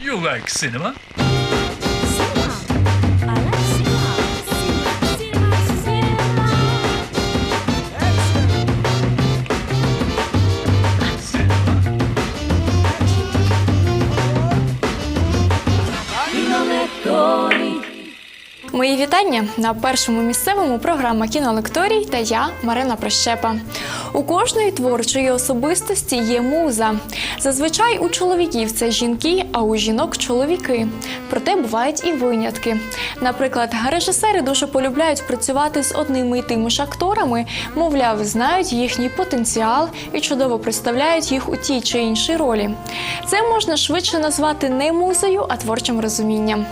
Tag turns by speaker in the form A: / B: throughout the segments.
A: You like cinema?
B: Мої вітання на першому місцевому програма Кінолекторій та я Марина Прощепа. У кожної творчої особистості є муза. Зазвичай у чоловіків це жінки, а у жінок чоловіки. Проте бувають і винятки. Наприклад, режисери дуже полюбляють працювати з одними і тими ж акторами, мовляв, знають їхній потенціал і чудово представляють їх у тій чи іншій ролі. Це можна швидше назвати не музою, а творчим розумінням.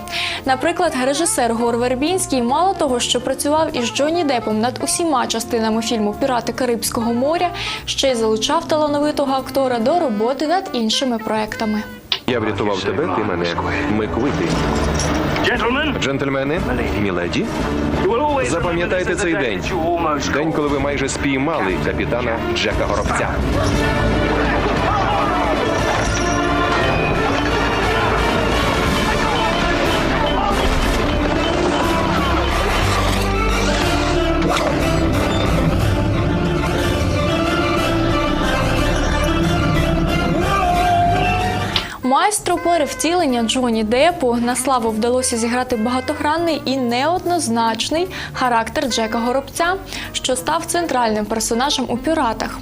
B: Наприклад, режисер Гор Вербінський мало того, що працював із Джонні Депом над усіма частинами фільму Пірати Карибського моря, ще й залучав талановитого актора до роботи над іншими проектами.
C: Я врятував тебе, ти мене. Ми квити. Джентльмени, міледі, запам'ятайте цей день. День, коли ви майже спіймали капітана Джека Горобця.
B: Майстру перевтілення Джоні Депу на славу вдалося зіграти багатогранний і неоднозначний характер Джека Горобця, що став центральним персонажем у піратах.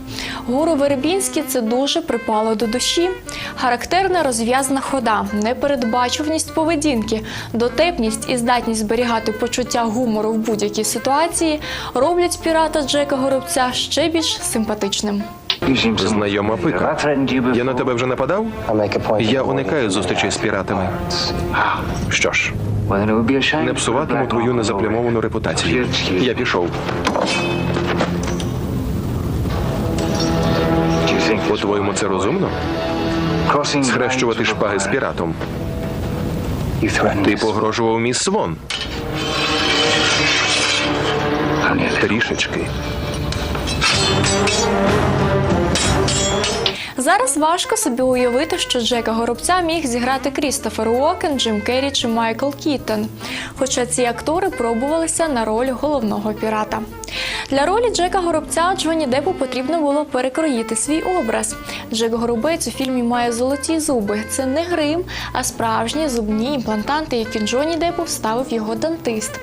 B: Гуру Вербінський це дуже припало до душі. Характерна розв'язна хода, непередбачуваність поведінки, дотепність і здатність зберігати почуття гумору в будь-якій ситуації роблять пірата Джека Горобця ще більш симпатичним.
C: Знайома пика. Я на тебе вже нападав? Я уникаю зустрічей з піратами. Що ж, не псуватиму твою незаплямовану репутацію. Я пішов. По-твоєму, це розумно? Схрещувати шпаги з піратом. Ти погрожував міс Свон. Трішечки.
B: Зараз важко собі уявити, що Джека Горобця міг зіграти Крістофер Уокен, Джим Керрі чи Майкл Кіттон. Хоча ці актори пробувалися на роль головного пірата. Для ролі Джека Горобця Джоні Депу потрібно було перекроїти свій образ. Джек Горобець у фільмі має золоті зуби. Це не грим, а справжні зубні імплантанти, які Джоні Депу вставив його дантист.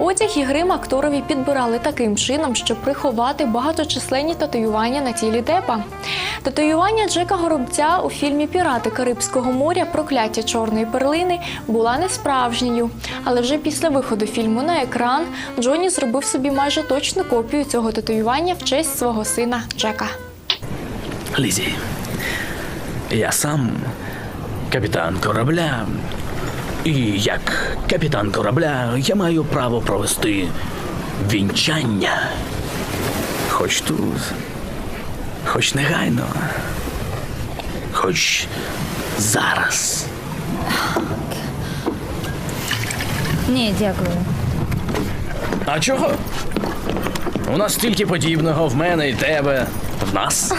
B: Одяг і грим акторові підбирали таким чином, щоб приховати багаточисленні татуювання на тілі Депа. Татуювання Джека Горобця у фільмі Пірати Карибського моря Прокляття чорної перлини була не справжньою. Але вже після виходу фільму на екран Джоні зробив собі майже точну копію цього татуювання в честь свого сина Джека.
D: Лізі, я сам капітан корабля. І як капітан корабля я маю право провести вінчання. Хоч тут, хоч негайно, хоч зараз.
E: Ні, дякую.
D: А чого? У нас стільки подібного в мене і тебе. В нас.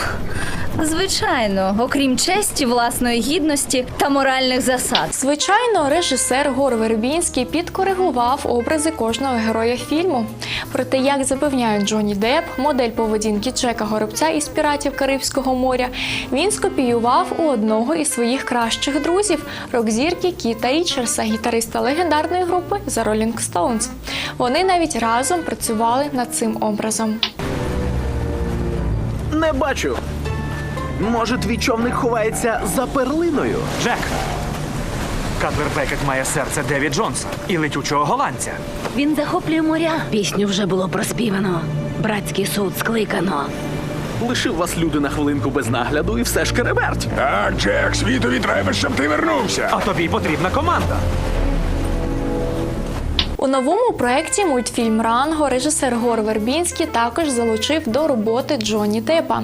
E: Звичайно, окрім честі, власної гідності та моральних засад.
B: Звичайно, режисер Гор Вербінський підкоригував образи кожного героя фільму. Проте, як запевняють Джонні Депп, модель поведінки Джека Горобця із піратів Карибського моря, він скопіював у одного із своїх кращих друзів рок-зірки Кіта Річерса, гітариста легендарної групи The Rolling Stones. Вони навіть разом працювали над цим образом.
F: Не бачу. Може, твій човник ховається за перлиною?
G: Джек. Катлер Бекет має серце Деві Джонса і летючого голландця.
H: Він захоплює моря. Пісню вже було проспівано. Братський суд скликано.
F: Лишив вас люди на хвилинку без нагляду і все ж кереберть.
I: Так, Джек, світові треба, щоб ти вернувся.
G: А тобі потрібна команда.
B: У новому проєкті мультфільм Ранго режисер Гор Вербінський також залучив до роботи Джонні Депа.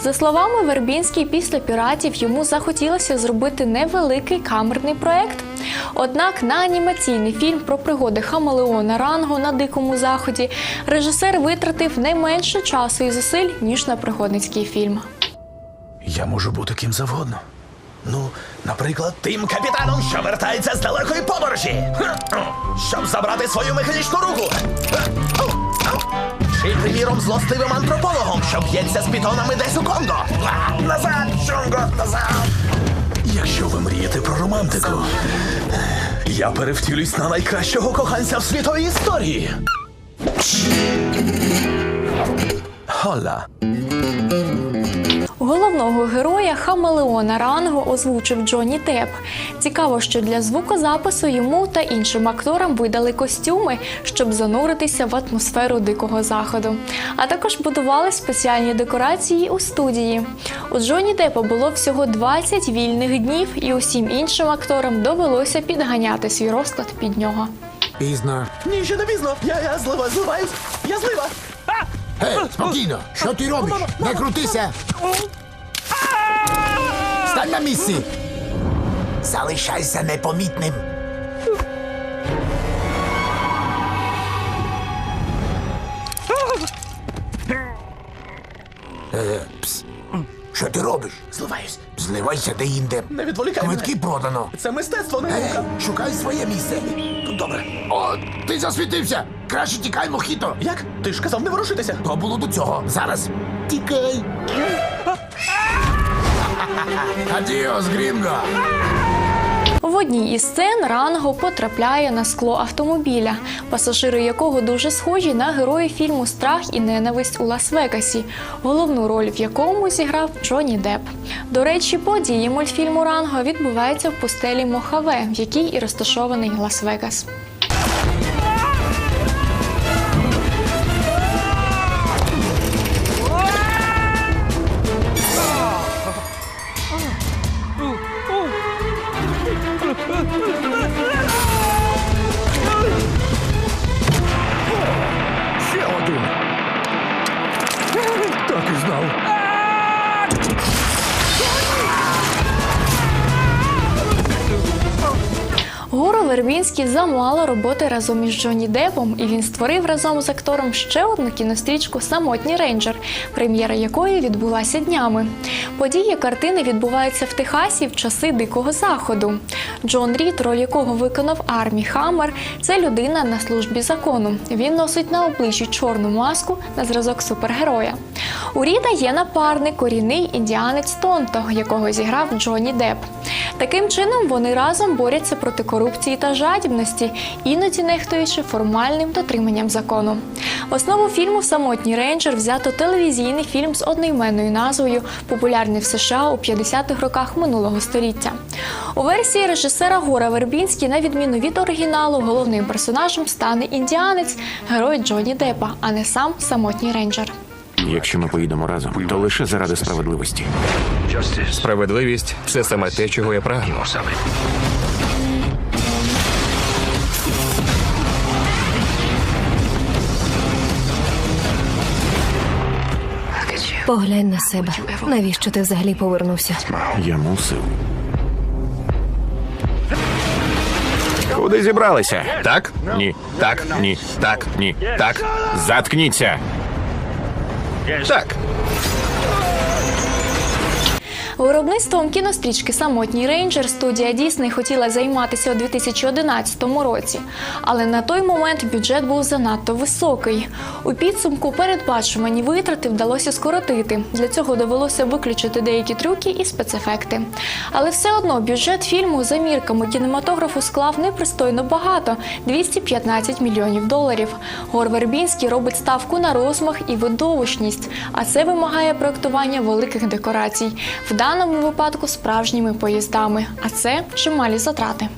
B: За словами Вербінський, після піратів йому захотілося зробити невеликий камерний проєкт. Однак на анімаційний фільм про пригоди Хамелеона Ранго на дикому заході режисер витратив не менше часу і зусиль ніж на пригодницький фільм.
D: Я можу бути ким завгодно.
J: Ну, наприклад, тим капітаном, що вертається з далекої подорожі. Щоб забрати свою механічну руку. Чи, приміром, злостивим антропологом, що б'ється з пітонами десь у Конго. Назад, Чонго, назад. Якщо ви мрієте про романтику, я перевтілюсь на найкращого коханця в світовій історії. Хола.
B: Головного героя Хамелеона Ранго озвучив Джонні Депп. Цікаво, що для звукозапису йому та іншим акторам видали костюми, щоб зануритися в атмосферу дикого заходу. А також будували спеціальні декорації у студії. У Джонні Деппа було всього 20 вільних днів, і усім іншим акторам довелося підганяти свій розклад під нього.
K: Пізно.
J: Ні, ще не пізно. Я, я злива, зливаюсь. Я злива.
K: Гей, спокійно! Що ти робиш? Не крутися! На місці! Залишайся непомітним. Е, пс. Що ти робиш?
J: Зливаюсь.
K: Зливайся де-інде.
J: Не відволікай мене.
K: Продано.
J: Це мистецтво, не
K: Е,
J: наука.
K: шукай своє місце.
J: Добре.
K: О, ти засвітився! Краще тікай, Мохіто!
J: Як? Ти ж казав не ворушитися.
K: То було до цього. Зараз тікай. Адіос, Грінго!
B: В одній із сцен Ранго потрапляє на скло автомобіля, пасажири якого дуже схожі на героїв фільму Страх і ненависть у Лас-Вегасі, головну роль в якому зіграв Джонні Депп. До речі, події мультфільму Ранго відбуваються в пустелі Мохаве, в якій і розташований Лас-Вегас.
I: Ще один.
B: Вербінський замало роботи разом із Джонні Депом, і він створив разом з актором ще одну кінострічку Самотній рейнджер, прем'єра якої відбулася днями. Події картини відбуваються в Техасі в часи Дикого Заходу. Джон Рід, роль якого виконав Армі Хаммер, це людина на службі закону. Він носить на обличчі чорну маску на зразок супергероя. У Ріда є напарник, корінний індіанець Тонто, якого зіграв Джонні Депп. Таким чином вони разом борються проти корупції та жадібності, іноді нехтуючи формальним дотриманням закону. В основу фільму Самотній рейнджер взято телевізійний фільм з одноіменною назвою, популярний в США у 50-х роках минулого століття. У версії режисера Гора Вербінський, на відміну від оригіналу, головним персонажем стане індіанець, герой Джонні Деппа, а не сам самотній рейнджер.
L: Якщо ми поїдемо разом, то лише заради справедливості. Справедливість це саме те, чого я прагну.
H: Поглянь на себе. Навіщо ти взагалі повернувся?
L: Я мусив. Куди зібралися? Так? Ні. Так, ні. Так, ні. Так. Заткніться. Так.
B: Виробництвом кінострічки Самотній рейнджер студія Дісней хотіла займатися у 2011 році, але на той момент бюджет був занадто високий. У підсумку передбачувані витрати вдалося скоротити. Для цього довелося виключити деякі трюки і спецефекти. Але все одно бюджет фільму за мірками кінематографу склав непристойно багато 215 мільйонів доларів. Гор Вербінський робить ставку на розмах і видовищність, а це вимагає проектування великих декорацій. Даному випадку справжніми поїздами, а це чималі затрати.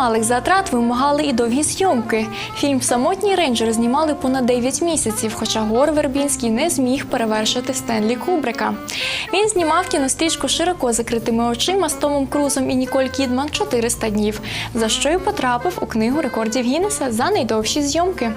B: Чималих затрат вимагали і довгі зйомки. Фільм Самотній рейнджер знімали понад 9 місяців, хоча Гор Вербінський не зміг перевершити Стенлі Кубрика. Він знімав кінострічку широко закритими очима з Томом Крузом і Ніколь Кідман 400 днів, за що й потрапив у книгу рекордів Гіннеса за найдовші зйомки.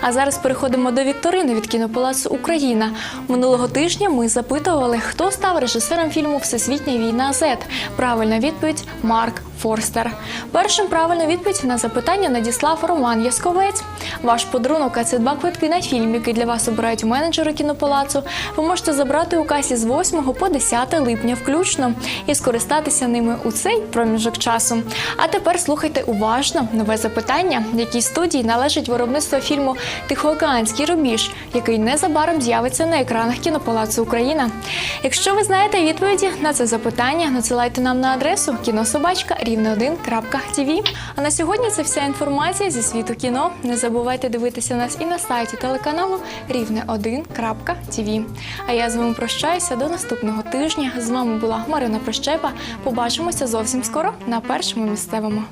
B: А зараз переходимо до вікторини від кінопалацу Україна. Минулого тижня ми запитували, хто став режисером фільму Всесвітня війна Z. Правильна відповідь Марк Форстер. Першим правильну відповідь на запитання надіслав Роман Ясковець. Ваш подарунок це два квитки на фільм, який для вас обирають менеджери кінопалацу. Ви можете забрати у касі з 8 по 10 липня включно і скористатися ними у цей проміжок часу. А тепер слухайте уважно нове запитання, якій студії належить виробництво фільму Тихоокеанський рубіж, який незабаром з'явиться на екранах кінопалацу Україна. Якщо ви знаєте відповіді на це запитання, надсилайте нам на адресу кінособачка рівне 1.tv. А на сьогодні це вся інформація зі світу кіно. Не забувайте дивитися нас і на сайті телеканалу рівне 1.tv. А я з вами прощаюся до наступного тижня. З вами була Марина Прощепа. Побачимося зовсім скоро на першому місцевому.